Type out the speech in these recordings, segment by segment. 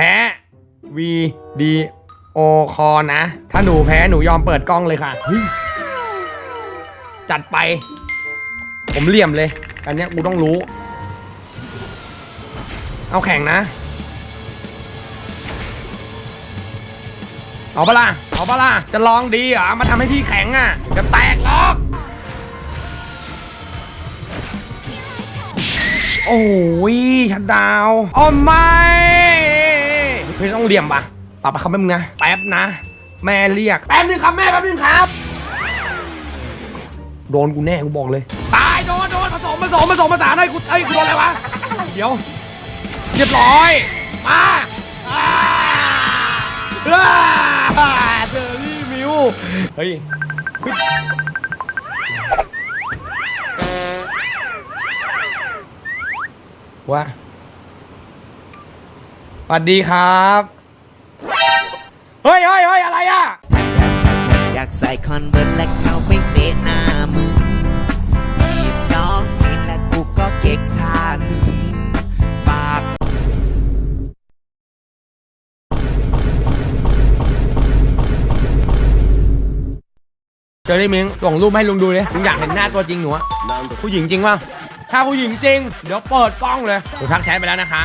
พ้ วีดีโอคอนะ ถ้าหนูแพ้หนูยอมเปิดกล้องเลยค่ะ จัดไป ผมเหลี่ยมเลย อันเนี้ยกูต้องรู้ เอาแข่งนะ เอาปะล่ะ เอาปะล่ะ จะลองดีเหรอ มาทำให้พี่แข็งอะ จะแตกหรอก โอ้ยชัดดาว โอ้ไม่ เฮ้ยต้องเหลี่ยมปะปรับไปครับแป๊บนึงนะ แป๊บนะ แม่เรียก แป๊บนึงครับแม่แป๊บนึงครับ โดนกูแน่กูบอกเลย ตายโดนโดนผสมผสมผสมผสานให้กูเอ้ยกูโดนอะไรวะ เดี๋ยว เรียบร้อย มาอ่าอ่าเจอรี่มิว เฮ้ยเฮ้ยว่าสวัสดีครับ เฮ้ยเฮ้ยเฮ้ยอะไรอะ อยากใส่คอนเวิร์ตและเข้าไปเตะหน้ามึงยีบสองนี่และกูก็เก็กทานฝากเจอได้มิงส่งรูปให้ลุงดูเลยลุงอยากเห็นหน้าตัวจริงหนูอะผู้หญิงจริงป่ะถ้าผู้หญิงจริง เดี๋ยวเปิดกล้องเลยหนูทักแชทไปแล้วนะคะ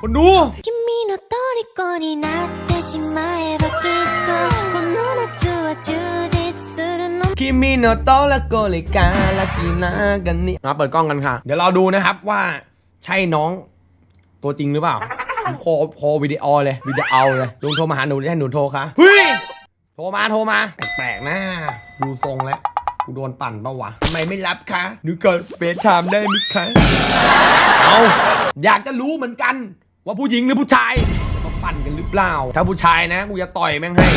คนดู君の 虜になってしまえばきっとこの夏は充実するの คิมิโนโตะและโกเลกาลากินากันนี่มาเปิดกล้องกันค่ะ เดี๋ยวเราดูนะครับว่าใช่น้องตัวจริงหรือเปล่าโคโควิดีโอเลยวิดีโอเลยลุงโทรมาหาหนูให้หนูโทรค่ะเฮ้ยโทรมาโทรมาแปลกๆนะดูทรงแล้วกูโดนปั่นปะวะทำไมไม่รับคะหนูเกิดเฟซไทม์ได้ไหมคะเอาอยากจะรู้เหมือนกัน ว่าผู้หญิงหรือผู้ชายมา ปั่นกันหรือเปล่า ถ้าผู้ชายนะ กูจะต่อยแม่งให้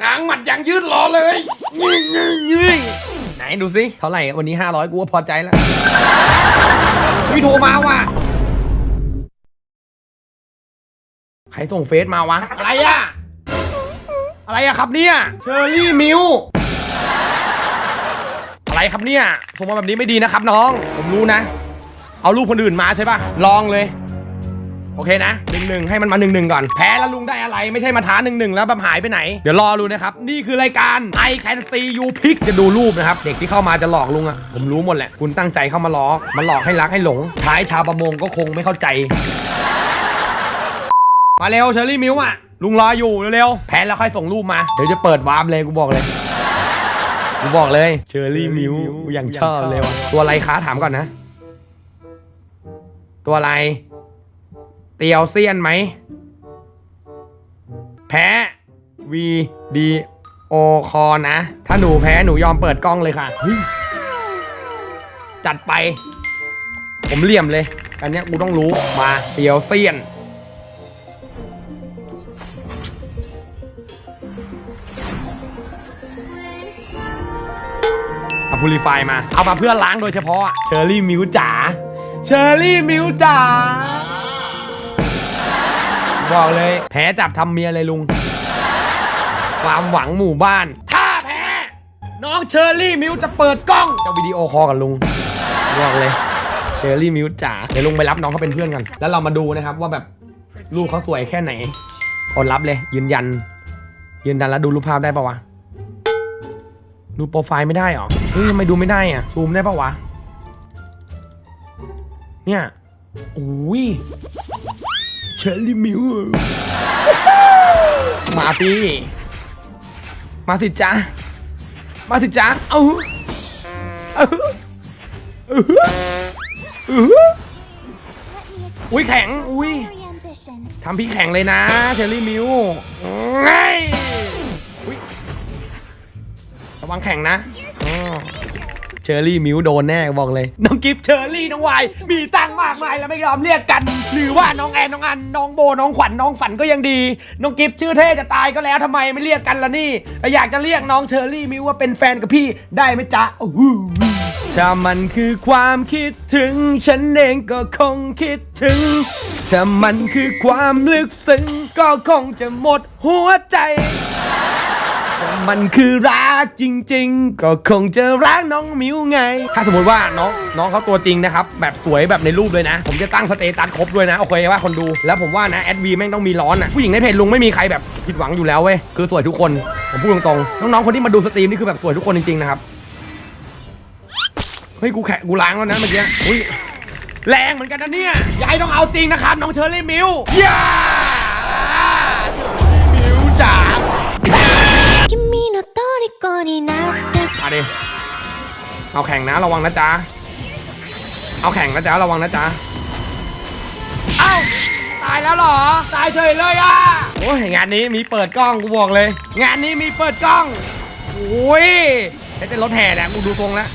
ง้างหมัดอย่างยืดรอเลยยี่ยี่ยี่ไหนดูสิเท่าไหร่วันนี้ 500 กูก็พอใจแล้ววิโทรมาว่ะใครส่งเฟซมาวะ อะไรอะอะไรอะครับเนี่ยเชอรี่มิวอะไรครับเนี่ยส่งมาแบบนี้ไม่ดีนะครับน้อง ผมรู้นะ เอารูปคนอื่นมาใช่ปะลองเลยโอ เคนะหนึ่งหนึ่งให้มันมาหนึ่งหนึ่งก่อนแพ้แล้วลุงได้อะไรไม่ใช่มาท้าหนึ่งหนึ่งแล้วแบบหายไปไหน เดี๋ยวรอดูนะครับนี่คือรายการ I Can See You Pick จะดูรูปนะครับเด็กที่เข้ามาจะหลอกลุงอะผมรู้หมดแหละคุณตั้งใจเข้ามาล้อมาหลอกให้รักให้หลงท้ายชาวประมงก็คงไม่เข้าใจมาเร็วเชอรี่มิวอะลุงรออยู่เร็วๆแพ้แล้วค่อยส่งรูปมาเดี๋ยวจะเปิดวาร์ปเลยกูบอกเลยกูบอกเลยเชอรี่มิวกูยังชอบเลยว่ะตัวอะไรคะถามก่อนนะ ตัวอะไร ตียวเซียนไหม แพ้วีดีโอคอนะ ถ้าหนูแพ้หนูยอมเปิดกล้องเลยค่ะเฮ้ยจัดไป ผมเหลี่ยมเลย อันเนี้ยกูต้องรู้ มาเตียวเซียน เอาพูลิฟายมา เอามาเพื่อล้างโดยเฉพาะ เชอร์รี่มิวจ๋า เชอร์รี่มิวจ๋า บอกเลยแพ้จับทำเมียเลยลุง ความหวังหมู่บ้าน ถ้าแพ้น้องเชอร์รี่มิวจะเปิดกล้อง จะวิดีโอคอลกับลุงบอกเลย เชอร์รี่มิวจ๋าเดี๋ยวลุงไปรับน้องเขาเป็นเพื่อนกันแล้วเรามาดูนะครับว่าแบบลูกเขาสวยแค่ไหนอดรับเลย ยืนยัน ยืนยันแล้วดูรูปภาพได้ปะวะดูโปรไฟล์ไม่ได้เหรอเฮ้ยทำไมดูไม่ได้อะซูมได้ปะวะ เนี่ยโอ้ย ชอร์รี่มิวมาพี่มาสิจ้ามาสิจ้าเอาเอาเอาเอาอุ้ยแข็ง อุ้ย Very ambition ทำพี่แข็งเลยนะเชอร์รี่มิวไงอุ๊ยระวังแข็งนะอ้อ เชอร์รี่มิวโดนแน่บอกเลย น้องกิฟต์เชอร์รี่น้องวายมีตังมากมายแล้วไม่ยอมเรียกกัน หรือว่าน้องแอนน้องอันน้องโบน้องขวัญน้องฝันก็ยังดี น้องกิฟต์ชื่อเท่จะตายก็แล้วทำไมไม่เรียกกันล่ะนี่ อยากจะเรียกน้องเชอร์รี่มิวว่าเป็นแฟนกับพี่ได้ไหมจ๊ะโอ้โหถ้ามันคือความคิดถึง ฉันเองก็คงคิดถึง ถ้ามันคือความลึกซึ้งก็คงจะหมดหัวใจ มันคือรักจริง ๆ ก็คงจะรักน้องมิวไง ถ้าสมมติว่าน้องน้องเขาตัวจริงนะครับ แบบสวยแบบในรูปเลยนะ ผมจะตั้งสเตตัสครบด้วยนะ โอเคว่าคนดู แล้วผมว่านะแอดวีแม่งต้องมีร้อนอะ ผู้หญิงในเพจลุงไม่มีใครแบบผิดหวังอยู่แล้วเว้ย คือสวยทุกคน ผมพูดตรงๆ น้องๆ คนที่มาดูสตรีมนี่คือแบบสวยทุกคนจริงๆนะครับ เฮ้ย กูแขะกูล้างแล้วนะเมื่อกี้ อุ้ย แรงเหมือนกันนะเนี่ยยายต้องเอาจริงนะครับน้องเชอรี่มิวย่ มาดิเอาแข่งนะระวังนะจ๊ะ เอาแข่งนะจ๊ะระวังนะจ๊ะ เอ้าตายแล้วเหรอ ตายเฉยเลยอะ โอ้ยงานนี้มีเปิดกล้องกูบอกเลย งานนี้มีเปิดกล้องโอ้ยเป็นรถแห่แหละกูดูทรงแล้ว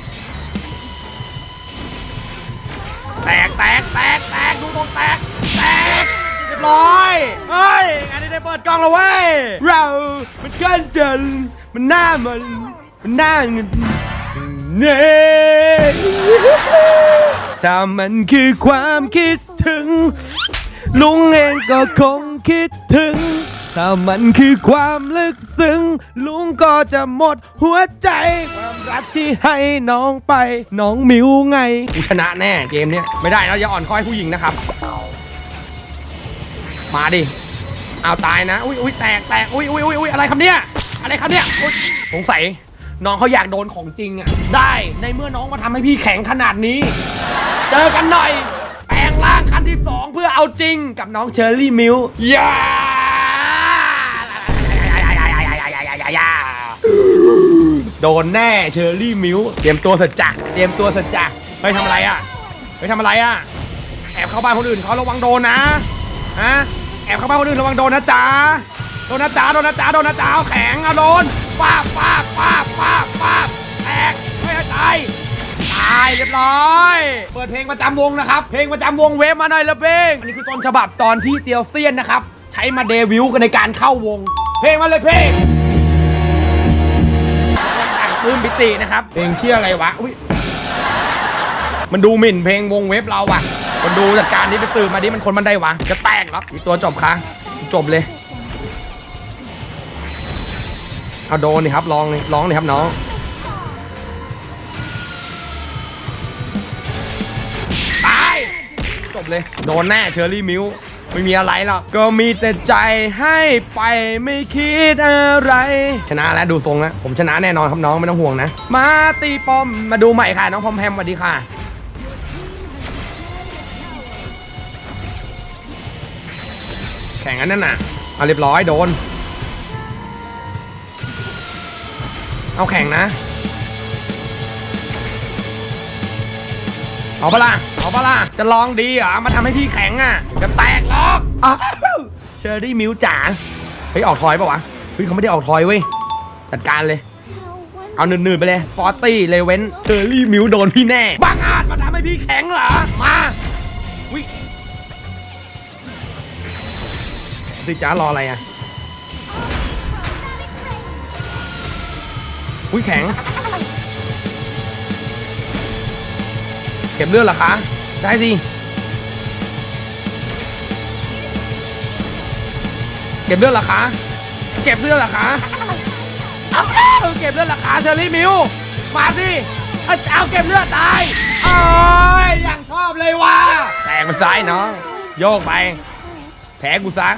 แตกแตกแตกแตกดูตรงแตกแตก ยบร้อยเฮ้ยงานนี้ได้เปิดกล้องแล้วเว้ยเรามันกันจันมันหน้ามันมันหน้าเงินเน่ถ้ามันคือความคิดถึง ลุงเองก็คงคิดถึง ถ้ามันคือความลึกซึ้ง ลุงก็จะหมดหัวใจ ความรักที่ให้น้องไป น้องมิวไงกูชนะแน่เกมเนี้ยไม่ได้นะอย่าอ่อนค้อยผู้หญิงนะครับ มาดิเอาตายนะอุ้ยอุ้ยแตกแตกอุ้ยอุ้ยอุ้ยอุ้ยอะไรครับเนี่ยอะไรครับเนี่ยอุ๊ยสงสัยน้องเขาอยากโดนของจริงอะได้ในเมื่อน้องมาทำให้พี่แข็งขนาดนี้ เจอกันหน่อย แปลงร่างคันที่สองเพื่อเอาจริงกับน้องเชอร์รี่มิวย่าโดนแน่เชอร์รี่มิวเตรียมตัวสัจจะเตรียมตัวสัจจะไปทำอะไรอะไปทำอะไรอะแอบเข้าบ้านคนอื่นเขาระวังโดนนะฮะ แอบเข้าบ้านคนอื่นระวังโดนนะจ๊ะโดนนะจ๊ะโดนนะจ๊ะโดนนะจ๊ะเอาแข็งเอาโดนป้าบป้าบป้าบป้าบป้าบแตกไม่ให้ตายตายเรียบร้อย เปิดเพลงประจำวงนะครับ เพลงประจำวงเวฟมาหน่อยละเพลงอันนี้คือต้นฉบับตอนที่เตียวเซียนนะครับ ใช้มาเดบิวต์กันในการเข้าวง เพลงมาเลยเพลงต่างปื้มปิตินะครับ เพลงเชื่ออะไรวะ อุ้ยมันดูหมิ่นเพลงวงเว็บเราอะ คนดูจัดการนี้ไปตื่นมาดิมันคนมันได้วะจะแตกครับอีกตัวจบค่ะจบเลยเอาโดนนี่ครับลองนี่ร้องนี่ครับน้องตายจบเลยโดนแน่เชอรี่มิวไม่มีอะไรหรอกก็มีแต่ใจให้ไปไม่คิดอะไร ชนะแล้วดูทรงแล้วผมชนะแน่นอนครับน้องไม่ต้องห่วงนะ มาตีปอมมาดูใหม่ค่ะ น้องพอมแพมสวัสดีค่ะ ข่งอันนั้นน่ะเอาเรียบร้อยโดน เอาแข่งนะ เอาปะล่ะเอาปะล่ะจะลองดีเหรอมาทำให้พี่แข็งอะจะแตกหรอกอ้าวเชอรี่มิวจ๋าเฮ้ยออกทอยปะวะเฮ้ยเขาไม่ได้ออกทอยเว้ยจัดการเลย เอาหนืดๆไปเลยฟอร์ตี้เลเวนเชอรี่มิวโดนพี่แน่บังอาจมาทำให้พี่แข็งเหรอ สิจ้ารออะไรอะอุ้ยแข็ง เก็บเลือดเหรอคะ ได้สิ เก็บเลือดเหรอคะ เก็บเลือดเหรอคะเอาเก็บเลือดเหรอคะเชอรี่มิว มาสิเอาเก็บเลือดตายโอ้ยอย่างชอบเลยว่ะแตกมันซ้ายเน้องโยกไปแพ้กูซะ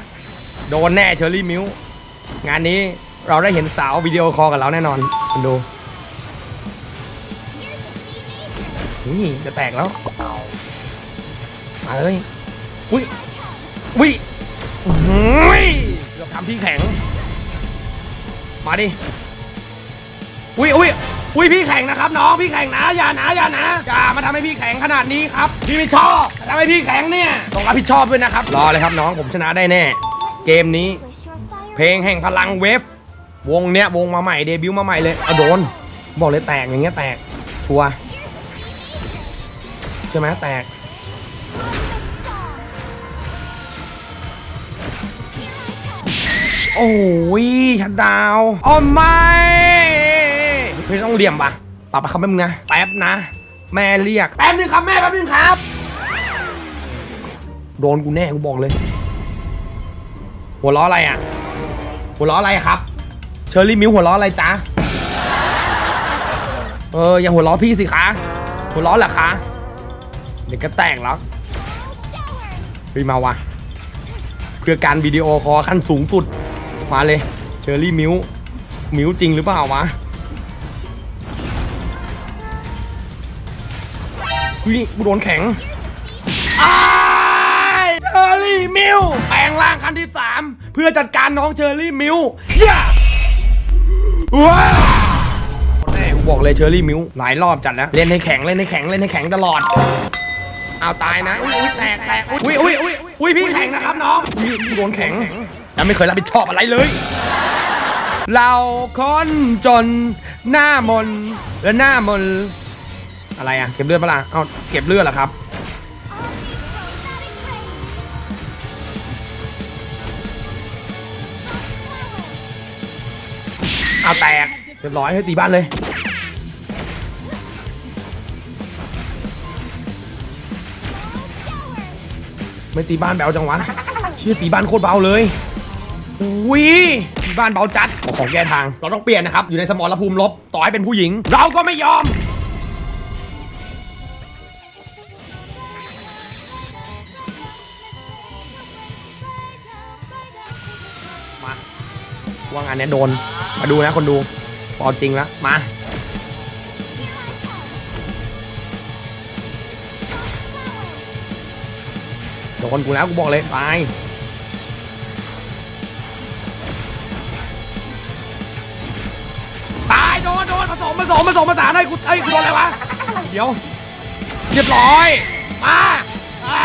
โดนแน่เชอรี่มิวงานนี้เราได้เห็นสาววิดีโอคอลกับเราแน่นอนคุณดูอุ้ยจะแตกแล้วมาเลยอุ้ยอุ้ยอุ้ยเกือบทำพี่แข็ง มาดิอุ้ยอุ้ยอุ้ยพี่แข็งนะครับน้องพี่แข็งนะอย่านะอย่านะอย่ามาทำให้พี่แข็งขนาดนี้ครับพี่ไม่ชอบทำให้พี่แข็งเนี่ยต้องรับผิดชอบด้วยนะครับรอเลยครับน้องผมชนะได้แน่ เกมนี้ เพลงแห่งพลังเวฟวงเนี้ยวงมาใหม่เดบิวต์มาใหม่เลยอโดน บอกเลยแตกอย่างเงี้ยแตกชัวร์ใช่ไหมแตก โอ้ยชัดดาวโอ้ไม่เฮ้ยต้องเหลี่ยมปะปรับไปครับแป๊บนึงนะ แป๊บนะ แม่เรียก แป๊บนึงครับแม่แป๊บนึงครับ โดนกูแน่กูบอกเลย หัวล้ออะไรอะ หัวล้ออะไรครับ เชอรี่มิวหัวล้ออะไรจ๊ะ เอออย่าหัวล้อพี่สิคะ หัวล้อเหรอคะเด็กก็แตกแล้วเฮ้ยมาวะเพื่อการวิดีโอคอขั้นสูงสุด มาเลยเชอรี่มิวมิวจริงหรือเปล่าวะวิกูโดนแข็ง รี่มิวแปลงร่างขั้นที่สามเพื่อจัดการน้องเชอรี่มิวเย้ว้าวแน่กูบอกเลยเชอรี่มิวหลายรอบจัดแล้ว เล่นให้แข็งเล่นให้แข็งเล่นให้แข็งตลอด เอาตายนะ อุ้ยอุ้ยแตกแตกอุ้ยอุ้ยอุ้ยอุ้ยพี่แข็งนะครับน้องอุ้ยพี่โดนแข็งยังไม่เคยรับผิดชอบอะไรเลย เราคนจนหน้ามนและหน้ามนอะไรอะ เก็บเลือดปะล่ะเอาเก็บเลือดเหรอครับ เอาแตกเรียบร้อยให้ตีบ้านเลยไม่ตีบ้านแบวจังวะเชื่อตีบ้านโคตรเบาเลยอุ้ยตีบ้านเบาจัดขอของแก้ทาง เราต้องเปลี่ยนนะครับ อยู่ในสมรภูมิลบ ต่อให้เป็นผู้หญิง เราก็ไม่ยอม ว่างานเนี้ยโดน มาดูนะคนดูพอจริงแล้ว มาโดนกูแล้วกูบอกเลยตายตายโดนโดนผสมผสมผสมผสานให้กูเอ้ยกูโดนอะไรวะ เดี๋ยวเรียบร้อย มาอ่า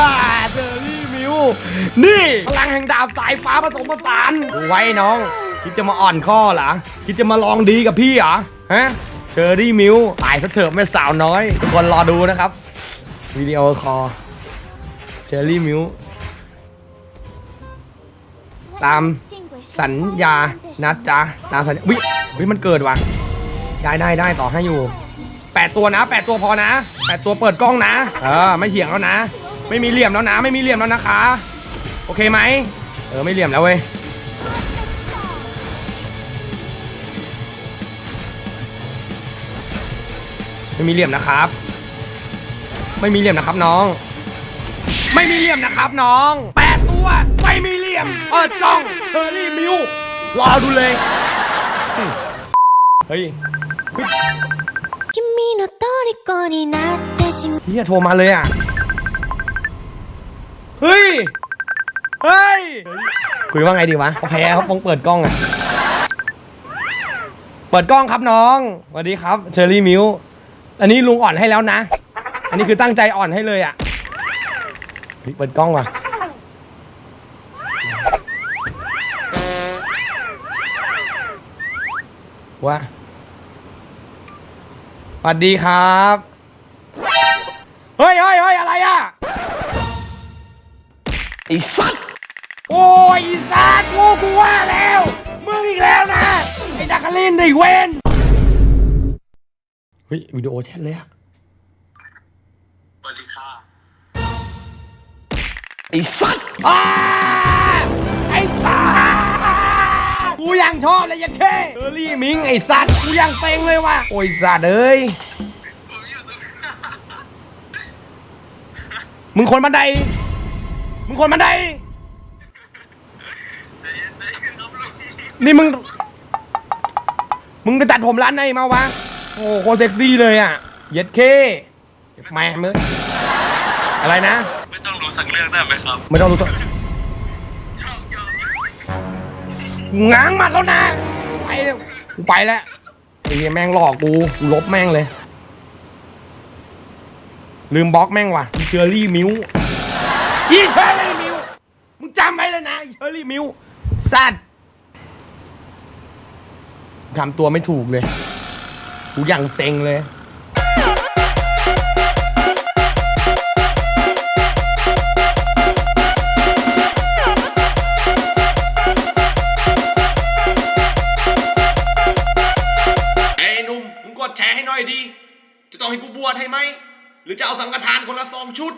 อ่าเจอ นี่ พลังแห่งดาบสายฟ้าผสมผสานดูไว้น้อง คิดจะมาอ่อนข้อเหรอ คิดจะมาลองดีกับพี่เหรอ ฮะเจอรี่มิวตายซะเถอะแม่สาวน้อย ทุกคนรอดูนะครับ วิดีโอคอลเจอรี่มิวตามสัญญานะจ๊ะตามสัญญาวิวิมันเกิดว่ะได้ได้ได้ต่อให้อยู่แปดตัวนะแปดตัวพอนะแปดตัวเปิดกล้องนะ เออ ไม่เถียงแล้วนะ ไม่มีเหลี่ยมแล้วนะ ไม่มีเหลี่ยมแล้วนะคะ โอเคไหมเออไม่เหลี่ยมแล้วเว้ยไม่มีเหลี่ยมนะครับ ไม่มีเหลี่ยมนะครับน้อง ไม่มีเหลี่ยมนะครับน้องแปดตัวไม่มีเหลี่ยมเออจ้องเฮอรี่มิวรอดูเลยเฮ้ยพี่โทรมาเลยอะ เฮ้ย เฮ้ย คุยว่าไงดีวะเขาแพ้เขาต้องเปิดกล้องอะเปิดกล้องครับน้องสวัสดีครับเชอรี่มิวอันนี้ลุงอ่อนให้แล้วนะ อันนี้คือตั้งใจอ่อนให้เลยอะเฮ้ยเปิดกล้องว่ะว่าสวัสดีครับ เฮ้ยเฮ้ยเฮ้ยอะไรอะ ไอ้สัตว์โอ้ยไอ้สัตว์กูกูว่าแล้ว มึงอีกแล้วนะ ไอ้ดักกะลินไอ้เวนเฮ้ยวิดีโอแชทเลยอะสวัสดีค่ะไอ้สัตว์อ้าไอ้สัตว์กูยังชอบเลยยังแค่เออรี่มิงไอ้สัตว์กูยังเต็งเลยว่ะโอ้ยสัตว์เอ้ยมึงคนบันได มึงคนบันไดนี่มึง มึงไปตัดผมร้านไหนมาวะ โอ้โคตรเซ็กซี่เลยอะ เย็ดเคแม่มึงอะไรนะ ไม่ต้องรู้สักเรื่องได้ไหมครับ ไม่ต้องรู้ตัวง้างหมัดแล้วนะ ไปแล้วกูไปแล้วไอ้เหี้ยแม่งหลอกกูกูลบแม่งเลย ลืมบล็อกแม่งว่ะอีเชอรี่มิว อีเชอรี่มิว มึงจำไว้เลยนะอีเชอรี่มิว สัตว์ทำตัวไม่ถูกเลย กูยังเซ็งเลยเอ้หนุ่มมึงกดแชร์ให้หน่อยดี จะต้องให้กูบวชให้ไหม หรือจะเอาสังฆทานคนละสองชุด